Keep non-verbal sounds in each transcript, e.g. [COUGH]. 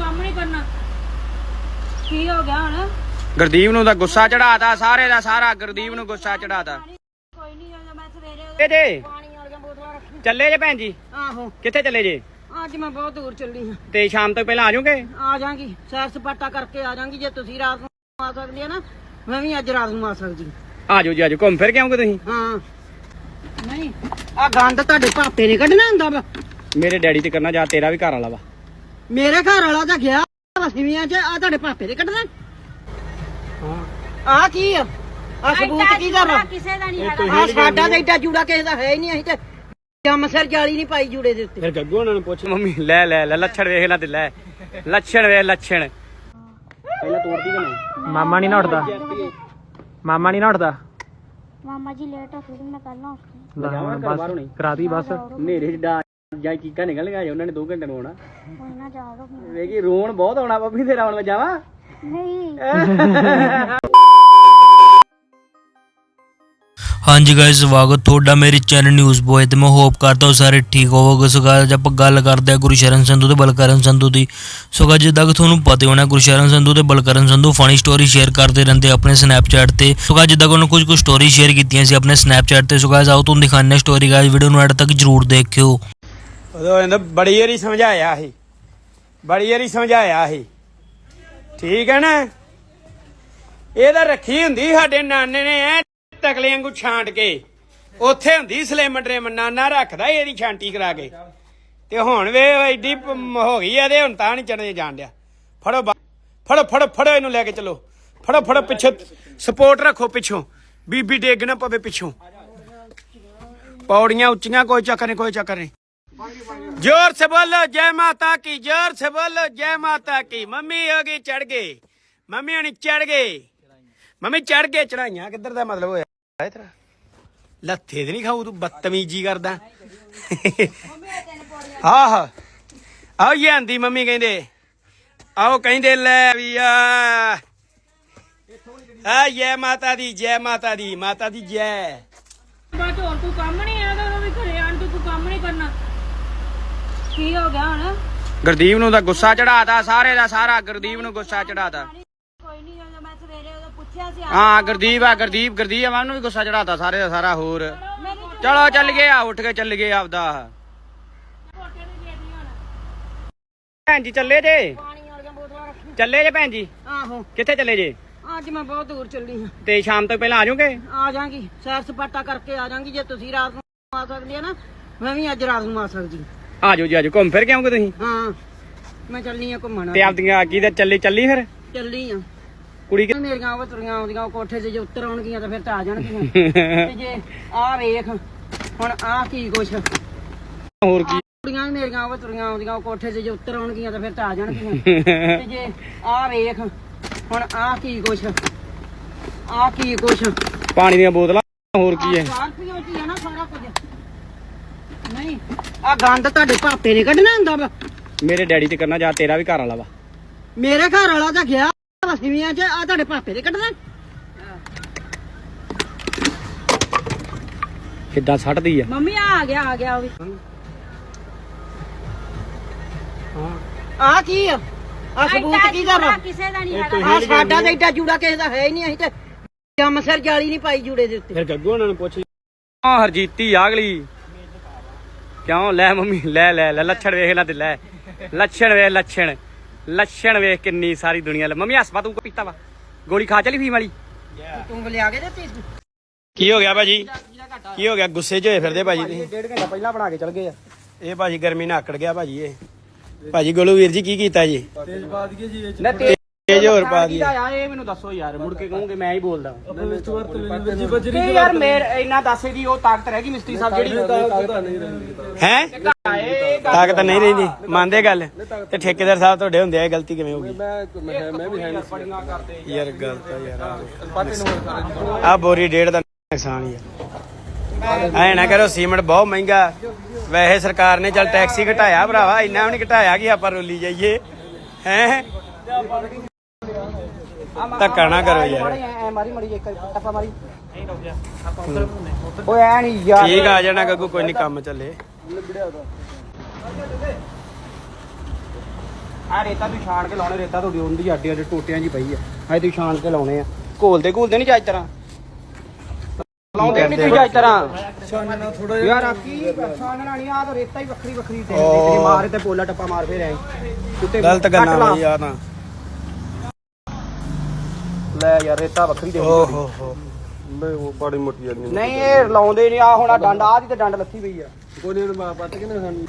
ਕੰਮ ਨਹੀਂ ਕਰਨਾ। ਕੀ ਹੋ ਗਿਆ ਹੁਣ? ਗੁਰਦੀਪ ਨੂੰ ਤਾਂ ਗੁੱਸਾ ਚੜਾਤਾ ਸਾਰੇ ਦਾ ਸਾਰਾ ਗੁਰਦੀਪ ਨੂੰ ਗੁੱਸਾ ਚੜਾਤਾ ਕੋਈ ਨਹੀਂ ਜਦੋਂ ਮੈਂ ਸਵੇਰੇ ਇਹ ਜੇ। ਪਾਣੀ ਵਾਲੀਆਂ ਬੋਤਲਾਂ ਰੱਖੀ ਚੱਲੇ ਜੇ ਭੈਣ ਜੀ? ਆਹੋ। ਕਿੱਥੇ ਚੱਲੇ ਜੇ? ਅੱਜ ਮੈਂ ਬਹੁਤ ਦੂਰ ਚੱਲੀ ਹਾਂ। ਤੇ ਸ਼ਾਮ ਤੋਂ ਪਹਿਲਾਂ ਆ ਜਾਓਗੇ? ਆ ਜਾਾਂਗੀ ਸੈਰ ਸਪਾਟਾ ਕਰਕੇ ਆ ਜਾਾਂਗੀ ਜੇ ਤੁਸੀਂ ਰਾਤ ਨੂੰ ਆ ਸਕਦੇ ਆ ਨਾ ਮੈਂ ਵੀ ਅੱਜ ਰਾਤ ਨੂੰ ਆ ਸਕਦੀ। ਆ ਜਾਓ ਜੀ ਆ ਜਾਓ। ਘੁੰਮ ਫਿਰ ਕੇ ਆਉਂਗੇ ਤੁਸੀਂ? ਹਾਂ। ਨਹੀਂ। ਆ ਗੰਦ ਤੁਹਾਡੇ ਭਾਪੇ ਨੇ ਕੱਢਣਾ ਹੁੰਦਾ ਵਾ? ਮੇਰੇ ਡੈਡੀ ਤੇ ਕਰਨਾ ਜਾ ਤੇਰਾ ਵੀ ਘਰ ਵਾਲਾ ਵਾ। ਮੇਰੇ ਘਰ ਵਾਲਾ ਤਾਂ ਗਿਆ ਵਸੀਵੀਆਂ 'ਚ ਆ ਤੁਹਾਡੇ ਭਾਪੇ ਦੇ ਕੱਢਣਾ। ਆ ਕੀ ਆ? ਆ ਸਬੂਤ ਕੀ ਦਾ ਕਿਸੇ ਦਾ ਨਹੀਂ ਹੈਗਾ। ਆ ਸਾਡਾ ਤਾਂ ਏਡਾ ਜੂੜਾ ਕਿਸੇ ਦਾ ਹੈ ਹੀ ਨਹੀਂ ਅਸੀਂ ਤੇ ਜੰਮ ਸਿਰ ਜਾਲੀ ਨਹੀਂ ਪਾਈ ਜੂੜੇ ਦੇ ਉੱਤੇ। ਫਿਰ ਗੱਗੂ ਉਹਨਾਂ ਨੂੰ ਪੁੱਛ ਮੰਮੀ ਲੈ ਲੈ ਲੈ ਲੱਛਣ ਵੇਖ ਲੈ ਤੇ ਲੈ। ਲੱਛਣ ਵੇਖ ਲੱਛਣ। ਪਹਿਲਾਂ ਤੋੜਦੀ ਕਿ ਨਹੀਂ? ਮਾਮਾ ਨਹੀਂ ਨੱਠਦਾ ਮਾਮਾ ਨਹੀਂ ਨੱਠਦਾ ਮਾਮਾ ਜੀ ਲੇਟ ਹੋ ਗਏ ਮੈਂ ਕੱਲ ਨਾ ਉੱਠ ਲੈ ਹੁਣ। ਬਾਹਰੋਂ ਨਹੀਂ ਬਸ। ਹਨੇਰੇ ਚ ਡਾ ਜਾਂ ਚੀਕਾਂ ਨਿਕਲ ਗਿਆ ਉਹਨਾਂ ਨੇ 2 ਘੰਟੇ ਨੂੰ ਆਉਣਾ ਕੋਈ ਨਾ ਜਾ ਰੋ ਵੇਖੀ ਰੋਣ ਬਹੁਤ ਆਉਣਾ ਬੱਬੀ ਤੇਰਾ ਹੁਣ ਮੈਂ ਜਾਵਾਂ। ਨਹੀਂ। ਹਾਂਜੀ ਗਾਇਸ ਸਵਾਗਤ ਤੁਹਾਡਾ ਮੇਰੇ ਚੈਨਲ ਨਿਊਜ਼ ਬੋਏ ਤੇ। ਮੈਂ ਹੋਪ ਕਰਦਾ ਹਾਂ ਸਾਰੇ ਠੀਕ ਹੋਵੋਗੇ। ਸੋ guys, ਆਪਾਂ ਗੱਲ ਕਰਦੇ ਹਾਂ ਗੁਰਸ਼ਰਨ ਸੰਧੂ ਤੇ ਬਲਕਰਨ ਸੰਧੂ ਦੀ। ਸੋ guys, ਜਿੱਦਾਂ ਕਿ ਤੁਹਾਨੂੰ ਪਤਾ ਹੋਣਾ ਗੁਰਸ਼ਰਨ ਸੰਧੂ ਤੇ Balkaran Sandhu funny story share ਕਰਦੇ ਰਹਿੰਦੇ ਆਪਣੇ ਸਨੈਪਚੈਟ ਤੇ। ਸੋ guys, ਜਿੱਦਾਂ ਕਿ ਉਹਨਾਂ ਕੁਝ ਕੁ ਸਟੋਰੀ ਸ਼ੇਅਰ ਕੀਤੀਆਂ ਸੀ ਆਪਣੇ ਸਨੈਪਚੈਟ ਤੇ। ਸੋ guys, ਆਓ ਤੁਹਾਨੂੰ ਦਿਖਾਉਂਦੇ ਹਾਂ ਸਟੋਰੀ ਗਾਇਸ ਵੀਡੀਓ ਨੂੰ ਐਡ ਤੱਕ ਜਰੂਰ ਦੇਖਿਓ। ਉਦੋਂ ਇਹਦਾ ਬੜੀ ਵਾਰੀ ਸਮਝਾਇਆ ਸੀ। ਬੜੀ ਵਾਰੀ ਸਮਝਾਇਆ ਸੀ। ਠੀਕ ਹੈ ਨਾ? ਇਹ ਤਾਂ ਰੱਖੀ ਹੁੰਦੀ ਸਾਡੇ ਨਾਨੇ ਨੇ, ਐ ਤਕਲੇ ਵਾਂਗੂ ਛਾਂਟ ਕੇ। ਉੱਥੇ ਹੁੰਦੀ ਸਲਿਮ ਡਰੇਮ ਨਾਨਾ ਰੱਖਦਾ ਇਹਦੀ ਛਾਂਟੀ ਕਰਾ ਕੇ। ਤੇ ਹੁਣ ਵੇ ਉਹ ਐਡੀ ਹੋ ਗਈ ਆ ਤੇ ਹੁਣ ਤਾਂ ਨਹੀਂ ਚੜਨੇ ਜਾਣ ਡਿਆ। ਫੜੋ ਫੜੋ ਫੜੋ ਫੜੋ ਇਹਨੂੰ ਲੈ ਕੇ ਚਲੋ। ਫੜੋ ਫੜੋ, ਪਿੱਛੇ ਸਪੋਰਟ ਰੱਖੋ ਪਿੱਛੋਂ। ਬੀਬੀ ਡੇਗ ਨਾ ਪਵੇ ਪਿੱਛੋਂ। ਪੌੜੀਆਂ ਉੱਚੀਆਂ, ਕੋਈ ਚੱਕਰ ਨਹੀਂ ਕੋਈ ਚੱਕਰ ਨਹੀਂ जोर से बोलो जय माता की जोर से बोलो जय माता की मम्मी होगी चढ़ गई मम्मी होनी चढ़ गई मम्मी चढ़ गए चढ़ाइया किधर ਦਾ ਮਤਲਬ ਹੋਇਆ ਹੈ ਤੇਰਾ ਲੱਥੇ ਤੇ ਨਹੀਂ ਖਾਊ ਤੂੰ ਬਦਤਮੀਜੀ ਕਰਦਾ ਆਹ ਆਓ ਇਹ ਆਂਦੀ ਮੰਮੀ ਕਹਿੰਦੇ ਆਓ ਕਹਿੰਦੇ ਲੈ ਵੀ ਆ ਆ ਜੈ ਮਾਤਾ ਦੀ ਜੈ ਮਾਤਾ ਦੀ ਮਾਤਾ ਦੀ ਜੈ ਬਾਅਦ ਹੋਰ ਕੋਈ ਕੰਮ ਨਹੀਂ ਹੈਗਾ ਕੀ ਹੋ ਗਿਆ ਹੁਣ? ਗੁਰਦੀਪ ਨੂੰ ਤਾਂ ਗੁੱਸਾ ਚੜਾਤਾ ਸਾਰੇ ਦਾ ਸਾਰਾ ਗੁਰਦੀਪ ਨੂੰ ਗੁੱਸਾ ਚੜਾਤਾ ਕੋਈ ਨਹੀਂ ਜਦੋਂ ਮੈਂ ਸਵੇਰੇ ਉਦੋਂ ਪੁੱਛਿਆ ਸੀ ਹਾਂ ਗੁਰਦੀਪ ਆ ਗੁਰਦੀਪ ਗੁਰਦੀਪ ਆ ਉਹਨੂੰ ਵੀ ਗੁੱਸਾ ਚੜਾਤਾ ਸਾਰੇ ਦਾ ਸਾਰਾ ਹੋਰ। ਚਲੋ ਚੱਲ ਗਏ ਆ ਉੱਠ ਕੇ ਚੱਲ ਗਏ ਆਪਦਾ। ਭੈਣ ਜੀ ਚੱਲੇ ਜੇ? ਚੱਲੇ ਜੇ ਭੈਣ ਜੀ? ਆਹੋ। ਕਿੱਥੇ ਚੱਲੇ ਜੇ? ਅੱਜ ਮੈਂ ਬਹੁਤ ਦੂਰ ਚੱਲੀ ਹਾਂ। ਤੇ ਸ਼ਾਮ ਤੋਂ ਪਹਿਲਾਂ ਆ ਜਾਓਗੇ? ਆ ਜਾਾਂਗੀ ਸੈਰ ਸਪਾਟਾ ਕਰਕੇ ਆ ਜਾਾਂਗੀ ਜੇ ਤੁਸੀਂ ਰਾਤ ਨੂੰ ਆ ਸਕਦੇ ਆ ਨਾ ਮੈਂ ਵੀ ਅੱਜ ਰਾਤ ਨੂੰ ਆ ਸਕਦੀ। ਆ ਜਾਓ ਜੀ ਆ ਜਾਓ ਘੁੰਮ ਫਿਰ ਕੇ ਆਉਂਗੇ ਤੁਸੀਂ? ਹਾਂ ਮੈਂ ਚੱਲਨੀ ਆ ਘੁੰਮਣ। ਤੇ ਆਪਦੀਆਂ ਕੀ ਤੇ ਚੱਲੀ ਚੱਲੀ ਫਿਰ? ਚੱਲੀ ਆ। ਕੁੜੀ ਕਿ- ਮੇਰੀਆਂ ਉਹ ਤੁਰੀਆਂ ਆਉਂਦੀਆਂ ਉਹ ਕੋਠੇ 'ਤੇ ਜੇ ਉੱਤਰ ਆਉਣਗੀਆਂ ਤਾਂ ਫਿਰ ਤਾਂ ਆ ਜਾਣਗੀਆਂ। [LAUGHS] ਤੇ ਜੇ ਆ ਵੇਖ ਹੁਣ ਆ ਕੀ ਕੁਛ। ਹੋਰ ਕੀ? ਕੁੜੀਆਂ ਵੀ ਮੇਰੀਆਂ ਉਹ ਤੁਰੀਆਂ ਆਉਂਦੀਆਂ ਉਹ ਕੋਠੇ 'ਤੇ ਜੇ ਉੱਤਰ ਆਉਣਗੀਆਂ ਤਾਂ ਫਿਰ ਤਾਂ ਆ ਜਾਣਗੀਆਂ। [LAUGHS] ਤੇ ਜੇ ਆ ਵੇਖ ਹੁਣ ਆ ਕੀ ਕੁਛ। ਆ ਕੀ ਕੁਛ। ਪਾਣੀ ਦੀਆਂ ਬੋਤਲਾਂ ਹੋਰ ਕੀ ਹੈ? ਚਾਰ ਪੀਓ ਚ ਹੀ ਆ ਨਾ ਨਹੀਂ। ਆ ਗੰਦ ਤੁਹਾਡੇ ਭਾਪੇ ਨੇ ਕੱਢਣਾ ਹੁੰਦਾ ਵਾ ਮੇਰੇ ਡੈਡੀ ਤੇ ਕਰਨਾ ਜਾ ਤੇਰਾ ਵੀ ਘਰ ਵਾਲਾ ਵਾ। ਮੇਰੇ ਘਰ ਵਾਲਾ ਤਾਂ ਗਿਆ ਵਸੀਵੀਆਂ 'ਚ ਆ ਤੁਹਾਡੇ ਭਾਪੇ ਦੇ ਕੱਢਣਾ। ਕਿੱਦਾਂ ਸੱਟਦੀ ਆ? ਮੰਮੀ ਆ ਆ ਗਿਆ ਆ ਗਿਆ ਉਹ ਵੀ। ਆ ਕੀ ਆ? ਆ ਸਬੂਤ ਕੀ ਵਾ ਕਿਸੇ ਦਾ ਨਹੀਂ ਹੈਗਾ। ਆ ਸਾਡਾ ਤਾਂ ਏਡਾ ਜੂੜਾ ਕਿਸੇ ਦਾ ਹੈ ਹੀ ਨਹੀਂ ਅਸੀਂ ਤੇ ਜੰਮ ਸਿਰ ਜਾਲੀ ਨਹੀਂ ਪਾਈ ਜੂੜੇ ਦੇ ਉੱਤੇ। ਫਿਰ ਗੱਗੂ ਉਹਨਾਂ ਨੂੰ ਪੁੱਛ। ਆ ਹਰਜੀਤੀ ਆਗਲੀ ਕਿਉਂ? ਲੈ ਮੰਮੀ ਲੈ ਲੈ ਲੈ ਲੱਛਣ ਵੇਖ ਲੈ ਤੇ ਲੈ। ਲੱਛਣ ਵੇਖ ਲੱਛਣ। ਲੱਛਣ ਵੇਖ ਕਿੰਨੀ ਸਾਰੀ ਦੁਨੀਆ ਲੈ। ਮੰਮੀ ਹਸਪਾ ਤੂੰ ਕੋ ਪੀਤਾ ਵਾ। ਗੋਲੀ ਖਾ ਚਲੀ ਫੀਮ ਵਾਲੀ? ਤੂੰ ਲਿਆ ਕੇ ਦਿੱਤੀ ਕੀ ਹੋ ਗਿਆ ਭਾਜੀ? ਕੀ ਹੋ ਗਿਆ? ਗੁੱਸੇ 'ਚ ਹੋਏ ਫਿਰਦੇ ਭਾਜੀ ਤੁਸੀਂ? ਡੇਢ ਘੰਟਾ ਪਹਿਲਾਂ ਬਣਾ ਕੇ ਚਲ ਗਏ ਆ। ਇਹ ਭਾਜੀ ਗਰਮੀ ਨਾਲ ਆਕੜ ਗਿਆ ਭਾਜੀ ਇਹ। ਭਾਜੀ ਗੋਲੂ ਵੀਰ ਜੀ ਕੀ ਕੀਤਾ ਜੀ? ਤੇਜ਼ ਪਾ ਦਈਏ ਜੀ ਵਿੱਚ ਤੇਜ਼ ਹੋਰ ਪਾ ਦਈਏ ਯਾਰ ਇਹ ਮੈਨੂੰ ਦੱਸੋ ਯਾਰ ਮੁੜ ਕੇ ਕਹੂੰਗੇ ਮੈਂ ਹੀ ਬੋਲਦਾ। ਤੇ ਯਾਰ ਮੇਰ ਇੰਨਾ ਦੱਸੇ ਦੀ ਉਹ ਤਾਕਤ ਰਹਿ ਗਈ ਮਿਸਤਰੀ ਸਾਹਿਬ ਜਿਹੜੀ। ਹੈ? ਤਾਕਤ ਨਹੀਂ ਰਹਿੰਦੀ ਮੰਨਦੇ ਗੱਲ। ਤੇ ਠੇਕੇਦਾਰ ਸਾਹਿਬ ਤੁਹਾਡੇ ਹੁੰਦੇ ਆ ਇਹ ਗਲਤੀ ਕਿਵੇਂ ਹੋ ਗਈ? ਮੈਂ ਵੀ ਹੈ ਨਹੀਂ ਯਾਰ। ਗਲਤ ਆ ਯਾਰ ਆ। ਬੋਰੀ ਡੇਢ ਦਾ ਨੁਕਸਾਨ ਹੀ ਆ। ਐ ਨਾ ਕਰੋ ਸੀਮੈਂਟ ਬਹੁਤ ਮਹਿੰਗਾ। ਵੈਸੇ ਸਰਕਾਰ ਨੇ ਚੱਲ ਟੈਕਸੀ ਘਟਾਇਆ ਭਰਾਵਾ ਇੰਨਾ ਵੀ ਨਹੀਂ ਘਟਾਇਆ ਕਿ ਆਪਾਂ ਰੋਲੀ ਜਾਈਏ। ਹੈ? ਧੱਕਾ ਨਾ ਕਰੋ ਯਾਰ। ਓਏ ਐ ਨਹੀਂ ਯਾਰ। ਠੀਕ ਆ ਜਾਣਾ ਗੱਗੂ ਕੋਈ ਨਹੀਂ ਕੰਮ ਚੱਲੇ। ਆ ਰੇਤਾ ਤੁਸੀਂ ਛਾਣ ਕੇ ਲਾਉਣੇ ਰੇਤਾ ਤੁਹਾਡੀ ਹੁੰਦੀ ਅੱਡੇ ਅੱਡੇ ਟੋਟਿਆਂ ਹੀ ਪਈ ਆ। ਹਾਏ ਤੁਸੀਂ ਛਾਣ ਕੇ ਲਾਉਣੇ ਆ। ਘੋਲਦੇ ਘੋਲਦੇ ਨਹੀਂ ਚੱਜ ਤਰ੍ਹਾਂ? ਲਾਉਂਦੇ ਨਹੀਂ ਤੁਸੀਂ ਚੱਜ ਤਰ੍ਹਾਂ? ਥੋੜਾ ਯਾਰ ਆ ਕੀ ਛਾਣਨਾ ਨਹੀਂ ਆ ਤਾਂ ਰੇਤਾ ਹੀ ਵੱਖਰੀ ਵੱਖਰੀ ਤੇ ਤੇ ਮਾਰੇ ਤੇ ਪੋਲਾ ਟੱਪਾ ਮਾਰ ਫੇਰ ਐ। ਉੱਤੇ ਗਲਤ ਗੱਲਾਂ ਆ ਤਾਂ। ਲੈ ਯਾਰ ਰੇਤਾ ਵੱਖਰੀ ਤੇ ਓ ਹੋ ਹੋ। ਬਈ ਉਹ ਬੜੀ ਮੋਟੀ ਆ ਨਹੀਂ ਇਹ ਲਾਉਂਦੇ ਨਹੀਂ ਆ ਹੁਣ ਆ ਡੰਡ ਆ ਦੀ ਤੇ ਡੰਡ ਲੱਥੀ ਪਈ ਆ। ਕੋਈ ਨਹੀਂ ਮਾ ਪੱਟ ਕੇ ਨਾ ਸਾਨੂੰ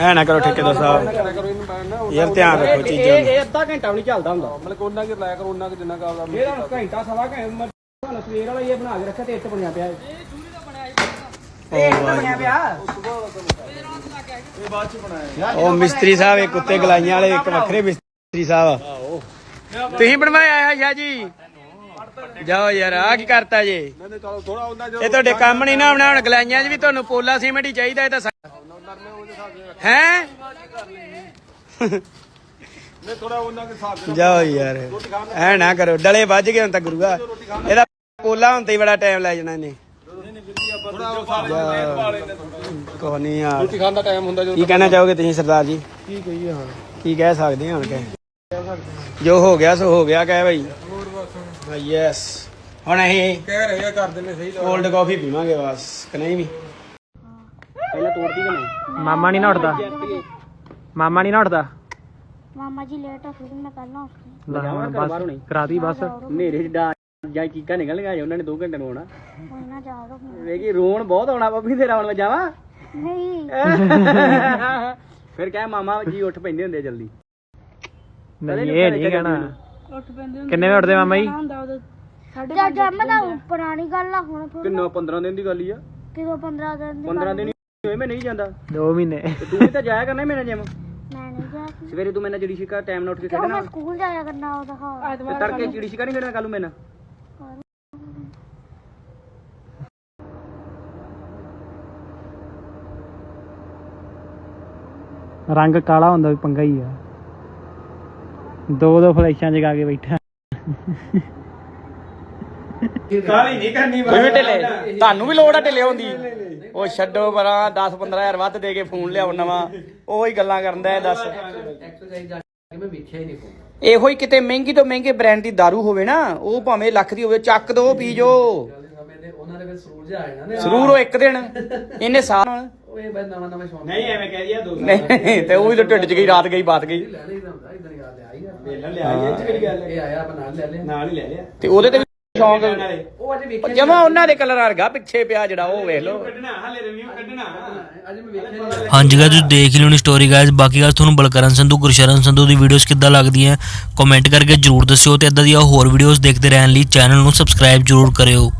ਐ ਨਾ ਕਰੋ ਠੇਕੇਦਾਰ ਸਾਹਿਬ। ਕਰੋ ਇਹਨੂੰ ਮੈਂ ਨਾ ਯਾਰ ਧਿਆਨ ਰੱਖੋ ਚੀਜ਼ਾਂ ਇਹ ਇਹ ਅੱਧਾ ਘੰਟਾ ਵੀ ਨਹੀਂ ਚੱਲਦਾ ਹੁੰਦਾ। ਮਤਲਬ ਕੋਨਾ ਕਿ ਲਾਇਆ ਕਰੋ ਉਹਨਾਂ ਕਿ ਜਿੰਨਾ ਕਾ ਇਹ ਤਾਂ ਹੁਣ ਘੰਟਾ ਸਵਾ ਘੰਟਾ ਤੁਹਾਨੂੰ ਸਵੇਰ ਵਾਲਾ ਇਹ ਬਣਾ ਕੇ ਰੱਖਿਆ ਤੇ ਇੱਟ ਬਣਿਆ ਪਿਆ। ਇਹ ਇੱਟ ਬਣਿਆ ਪਿਆ। ਉਹ ਮਿਸਤਰੀ ਸਾਹਿਬ ਇੱਕ ਉੱਤੇ ਗਲਾਈਆਂ ਵਾਲੇ ਇੱਕ ਵੱਖਰੇ ਮਿਸਤਰੀ ਸਾਹਿਬ। ਤੁਸੀਂ ਬਣਵਾਇਆ ਆ ਸ਼ਾਹ ਜੀ? ਜਾਓ ਯਾਰ ਆ ਕੀ ਕਰਤਾ ਜੇ? ਇਹ ਤੁਹਾਡੇ ਕੰਮ ਨਹੀਂ ਨਾ ਆਉਣਾ ਹੁਣ ਗਲਾਈਆਂ 'ਚ ਵੀ ਤੁਹਾਨੂੰ ਪੋਲਾ ਸੀਮੈਂਟ ਹੀ ਚਾਹੀਦਾ ਇਹ ਤਾਂ ਹੈ? ਥੋੜਾ ਉਹਨਾਂ ਹਿਸਾਬ ਜਾਓ ਯਾਰ ਐ ਨਾ ਕਰੋ ਡਲੇ ਵੱਜ ਗਏ ਹੁਣ ਤਾਂ ਗੁਰੂਆ। ਇਹਦਾ ਪੋਲਾ ਹੁਣ ਤੇ ਹੀ ਬੜਾ ਟਾਈਮ ਲੈ ਜਾਣਾ ਇਹਨੇ। ਕੋਈ ਨਹੀਂ ਯਾਰ। ਰੋਟੀ ਖਾਣ ਦਾ ਟਾਈਮ ਹੁੰਦਾ ਜਦੋਂ ਕੀ ਕਹਿਣਾ ਚਾਹੋਗੇ ਤੁਸੀਂ ਸਰਦਾਰ ਜੀ? ਕੀ ਕਹੀਏ ਹਾਂ ਕੀ ਕਹਿ ਸਕਦੇ ਹਾਂ ਹੁਣ ਕਹਿ ਜੋ ਹੋ ਗਿਆ ਸੋ ਹੋ ਗਿਆ ਕਹਿ ਹਾਂ ਯੈਸ ਹੁਣ ਅਸੀਂ ਕਹਿ ਰਹੇ ਆ ਕਰ ਦਿੰਨੇ ਸਹੀ ਕੋਲਡ ਕਾਫੀ ਪੀਵਾਂਗੇ ਬਸ ਕਿ ਨਹੀਂ ਵੀ? ਪਹਿਲਾਂ ਤੋੜਦੀ ਕਿ ਨਹੀਂ? ਮਾਮਾ ਨਹੀਂ ਨੱਠਦਾ ਮਾਮਾ ਨਹੀਂ ਨੱਠਦਾ ਮਾਮਾ ਜੀ ਲੇਟ ਹੋ ਫਿਰ ਮੈਂ ਕੱਲ ਆਉਂਗੀ ਬਸ ਕਰਾਦੀ ਬਸ। ਹਨੇਰੇ ਚ ਡਾ ਜਾਂ ਚੀਕਾਂ ਨਿਕਲ ਗਈਆਂ ਉਹਨਾਂ ਨੇ 2 ਘੰਟੇ ਨੂੰ ਆਉਣਾ ਕੋਈ ਨਾ ਜਾ ਦੋ ਵੇਖੀ ਰੋਣ ਬਹੁਤ ਆਉਣਾ ਬੱਬੀ ਤੇਰਾ ਹੁਣ ਮੈਂ ਜਾਵਾਂ ਨਹੀਂ। ਫਿਰ ਕਹਿ ਮਾਮਾ ਜੀ ਉੱਠ ਪੈਂਦੇ ਹੁੰਦੇ ਆ ਜਲਦੀ। ਨਹੀਂ ਇਹ ਨਹੀਂ ਕਹਿਣਾ। ਕਿੰਨੇ ਵਜੇ ਉੱਠਦੇ ਮਾਮਾ ਜੀ? ਜਦ ਜੰਮ ਦਾ ਪੁਰਾਣੀ ਗੱਲ ਆ ਹੁਣ ਕਿੰਨਾ 15 ਦਿਨ ਦੀ ਗੱਲ ਹੀ ਆ? ਕਿਦੋਂ 15 ਦਿਨ ਦੀ 15 ਦਿਨ ਹੀ ਹੋਏ ਮੈਂ ਨਹੀਂ ਜਾਂਦਾ। 2 ਮਹੀਨੇ। ਤੇ ਤੂੰ ਵੀ ਤਾਂ ਜਾਇਆ ਕਰਨਾ ਮੇਰੇ ਜਿਮ ਮੈਂ ਨਹੀਂ ਜਾ ਸਕਦੀ ਸਵੇਰੇ ਤੂੰ ਮੈਨਾਂ ਚਿੜੀ ਛਿਕਾ ਟਾਈਮ ਨਾਲ ਉੱਠ ਕੇ ਕਿਉਂ ਖੇਡਣਾ? ਮੈਂ ਸਕੂਲ ਜਾਇਆ ਕਰਨਾ ਉਹਦਾ ਹਾਂ ਤੇ ਤੜਕੇ ਚਿੜੀ ਛਿਕਾ ਨਹੀਂ ਖੇਡਣਾ ਕੱਲ ਨੂੰ ਮੈਨਾਂ ਰੰਗ ਕਾਲਾ ਹੁੰਦਾ ਵੀ ਪੰਗਾ ਹੀ ਆ। ਦੋ ਦੋ ਫਲੈਸ਼ਾਂ ਜਗਾ ਕੇ ਬੈਠਾ। ਕਾਲੀ ਨਹੀਂ ਕਰਨੀ ਵੀ ਢਿੱਲੇ। ਤੁਹਾਨੂੰ ਵੀ ਲੋੜ ਆ ਢਿੱਲੇ ਹੁੰਦੀ ਉਹ ਛੱਡੋ ਪਰਾਂ 10 15000 ਵੱਧ ਦੇ ਕੇ ਫੋਨ ਲਿਆਓ ਨਵਾਂ। ਉਹੀ ਗੱਲਾਂ ਕਰਦਾ ਹੈ ਦੱਸ ਇਹੋ ਹੀ ਕਿਤੇ ਮਹਿੰਗੀ ਤੋਂ ਮਹਿੰਗੇ ਬ੍ਰਾਂਡ ਦੀ दारू ਹੋਵੇ ਨਾ ਉਹ ਭਾਵੇਂ ਲੱਖ ਦੀ ਹੋਵੇ ਚੱਕ ਦੋ ਪੀ ਜੋ। ਸਰੂਰ ਉਹ ਇੱਕ ਦਿਨ। ਇਹਨੇ ਸਾਲ ਨਹੀਂ ਐਵੇਂ ਕਹਿ ਦਿਆ ਦੋ ਨਹੀਂ ਤੇ ਉਹ ਵੀ ਤਾਂ ਢਿੱਡ ਚ ਗਈ ਰਾਤ ਗਈ ਬਾਤ ਗਈ। ਇਹ ਆਇਆ ਆਪਾਂ ਨਾਲ ਲੈ ਲਿਆ। ਨਾਲ ਹੀ ਲੈ ਲਿਆ। ਤੇ ਉਹਦੇ ਤੇ ਵੀ ਸ਼ੌਂਕ ਉਹ ਅੱਜ ਵੇਖਿਆ ਜਮਾ ਉਹਨਾਂ ਦੇ ਕਲਰ ਵਰਗਾ ਪਿੱਛੇ ਪਿਆ ਜਿਹੜਾ ਉਹ ਵੇਖ ਲਓ। ਕੱਢਣਾ ਹਲੇ ਰਿਵਿਊ ਕੱਢਣਾ। ਅੱਜ ਮੈਂ ਵੇਖਿਆ ਨਹੀਂ। ਹਾਂਜੀ ਗਾਇਸ ਤੁਸੀਂ ਦੇਖ ਹੀ ਲਿਓਣੀ ਸਟੋਰੀ ਗਾਇਸ ਬਾਕੀ ਗੱਲ ਤੁਹਾਨੂੰ ਬਲਕਰਨ ਸੰਧੂ ਗੁਰਸ਼ਰਨ ਸੰਧੂ ਦੀ ਵੀਡੀਓਜ਼ ਕਿੱਦਾਂ ਲੱਗਦੀਆਂ ਕਮੈਂਟ ਕਰਕੇ ਜਰੂਰ ਦੱਸਿਓ ਤੇ ਇਦਾਂ ਦੀਆਂ ਹੋਰ ਵੀਡੀਓਜ਼ ਦੇਖਦੇ ਰਹਿਣ ਲਈ ਚੈਨਲ ਨੂੰ ਸਬਸਕ੍ਰਾਈਬ ਜਰੂਰ ਕਰਿਓ।